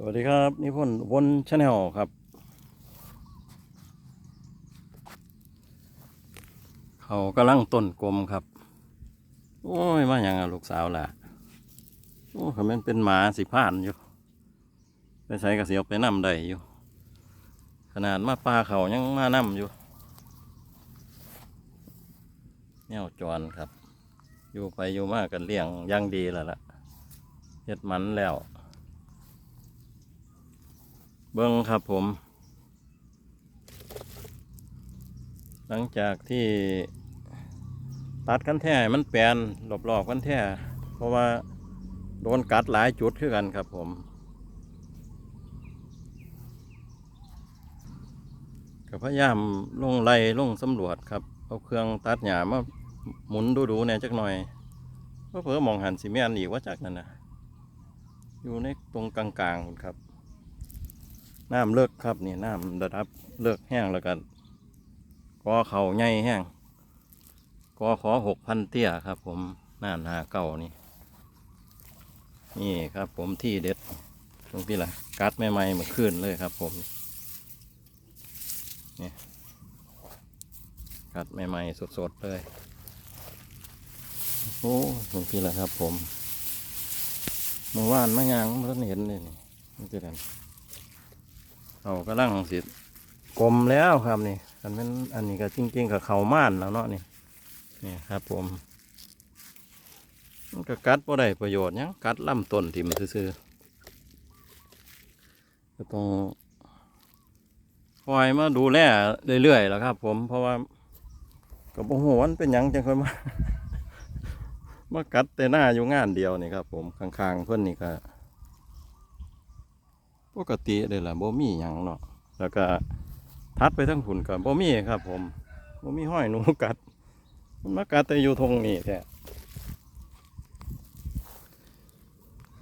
สวัสดีครับนิพนธ์วนชาแนลครับ เขากำลังต้นกลมครับ โอ้ย มาอย่างลูกสาวล่ะ โอ้เขามันเป็นหมาสิผ่านอยู่ ไปใส่กระเสียวไปนำได้อยู่ ขนาดมาปลาเขายังมานำอยู่แนวจรครับ อยู่ไปอยู่มากกันเลี้ยงยังดีแล้วล่ะเฮ็ดมันแล้ว เบิ้งครับผม หลังจากที่ตัดกันแท้มันแปลนรอบๆกันแท้เพราะว่าโดนกัดหลายจุดคือกันครับผม ก็พยายามลงไล่ลงสำรวจครับ เอาเครื่องตัดหญ้ามาหมุนดูๆเนี่ยจักหน่อยเพราะเผื่อมองหันสีแม่นอีกว่าจากนั้นนะอยู่ในตรงกลางๆครับ น้ำเลิกครับนี่น้ำระดับเลิกแห้งแล้วกันกอเขาใหญ่แห้งกอขอหกพันเตี้ยครับ ผมน้ำหาเก่านี่ นี่ครับ ผมที่เด็ดตรงที่ละกัดใหม่ๆเหมือนขึ้นเลยครับ ผมนี่กัดใหม่ๆสดๆเลยโอ้ตรงที่ละครับ ผมเมื่อวานมะยางมันเห็นเลยนี่นี่คือกัน เขากำลังสิกลมแล้วครับนี่อันนั้นอันนี้ก็จริงๆกับเขาม่านแล้วเนาะนี่นี่ครับผมมันก็กัดบ่ได้ประโยชน์ยังกัดลำต้นทิ่มซื่อๆก็ต้องคอยมาดูแลเรื่อยๆแล้วครับ ผมเพราะว่ากับโอ้โหมันเป็นยังจังค่อยมามากัดแต่หน้าอยู่งานเดียวนี่ครับ ผมข้างๆเพื่อนนี่ก็ ปกติเลยล่ะบ่มีหยังเนาะแล้วก็ทัดไปทั้งหุ่นกับบ่มีครับ ผมบ่มีห้อยหนูกัด มันมากัดแต่อยู่ทงนี่แท้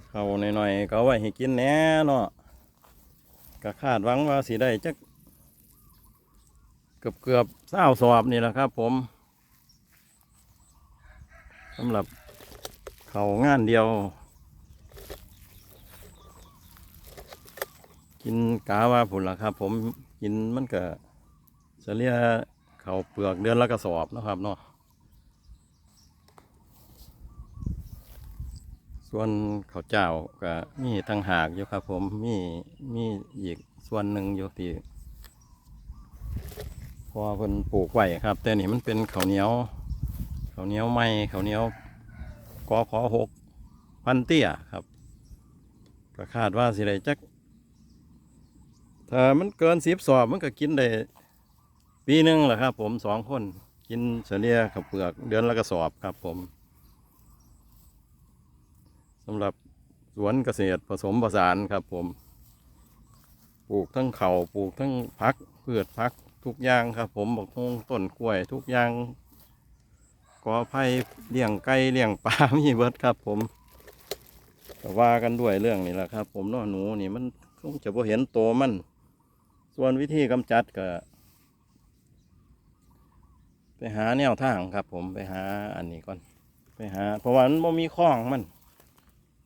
เขาหน่อยๆเอาไว้ให้กินแน่เนาะก็คาดหวังว่าสิได้จักเกือบเกือบเศร้าสอบนี่แหละครับ ผมสำหรับเขางานเดียว กินกาว่าผุนละครับ ผมกินมันก็เฉลี่ยเขาเปลือกเดือนละกระสอบนะครับเนาะส่วนข้าวเจ้าก็มีตั้งหากอยู่ครับ ผมมีมีอีกส่วนหนึ่งอยู่ที่พอเพิ่นปลูกไว้ครับ แต่นี่มันเป็นข้าวเหนียวข้าวเหนียวไหมข้าวเหนียวกอขอหกพันเตี้ยครับก็คาดว่าสิได้จัก ถ้ามันเกินสิบสอบมันก็กินได้ปีหนึ่งแหละครับ ผมสองคนกินเฉลี่ยกับเปลือกเดือนละกระสอบครับผมสำหรับสวนเกษตรผสมผสานครับผม ปลูกทั้งเขา่าปลูกทั้งพักพืชพักทุกอย่างครับ ผมบอกงต้นกล้วย ทุกอย่างกอไผ่เลี้ยงไก่เลี้ยงปลามีเบิดครับ ผมว่ากันด้วยเรื่องนี้แหละครับ ผมนาะหนูนี่มันคงจะพอเห็นโตวมัน ส่วนวิธีกำจัดก็ ไปหาแนวทางครับ ผมไปหาอันนี้ก่อน ไปหา เพราะว่ามันบ่มีข้องมัน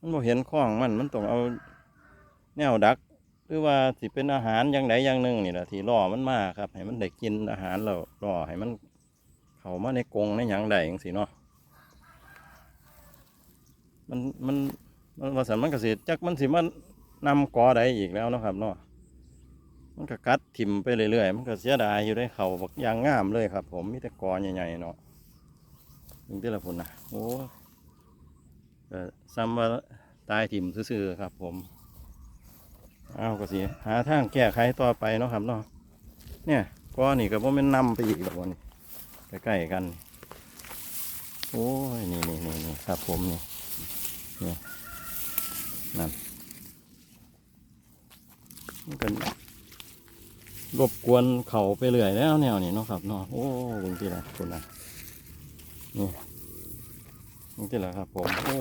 มันบ่เห็นข้องมัน มันต้องเอาแนวดัก หรือว่าสิเป็นอาหารอย่างใดอย่างหนึ่งนี่แหละที่ล่อมันมาครับ ให้มันได้กินอาหารเราล่อให้มัน เข้ามาในกรงในหยังใดอย่างสิเนาะมันมันมันว่าสันมันกสิจักมันสิมันนำกอใดอีกแล้วนะครับเนาะ มันก็กัดถิ่มไปเรื่อยๆ มันก็เสียดายอยู่ได้เขาบักยางงามเลยครับ ผมมีแต่กอใหญ่ๆเนาะถึงที่ละพุ่นนะโอ้ซ้ำว่าตายถิ่มซื่อๆครับ ผมเอาก็สิหาทางแก้ไขต่อไปเนาะครับเนาะเนี่ยก้อนนี่ก็บ่แม่นนำไปอีกแล้ววันนี้ใกล้ๆกัน โอ้ยนี่นี่นี่นี่ครับผมนี่นี่นั่นมันก็ รบกวนเขาไปเรื่อยแล้วแนวนี้เนาะครับเนาะโอ้บางทีละคนนะนี่บางทีละครับผมโอ้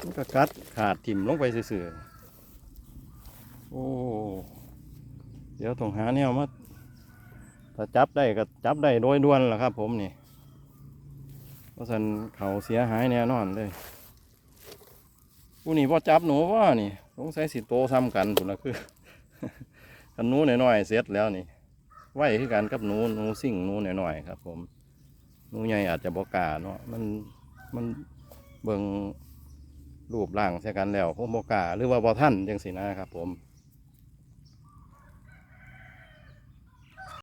มันก็กัดขาดถิ่มลงไปซื่อโอ้เดี๋ยวต้องหาแนวมาถ้าจับได้ก็จับได้โดยด่วนแหละครับ ผมนี่เพราะฉะนั้นเขาเสียหายแน่นอนเลยผู้นี่บ่จับหนูว่านี่สงสัยสิโตซ้ำกันพุ่นละคือ กันหนูหน่อยๆเสร็จแล้วนี่ไหวคือกันกับหนูหนูสิ่งหนูหน่อยๆครับ ผมหนูใหญ่อาจจะบกาเนาะมันมันเบิ่งรูปร่างใช่กันแล้วโอ้บกาหรือว่าบอทันจังสินะครับผม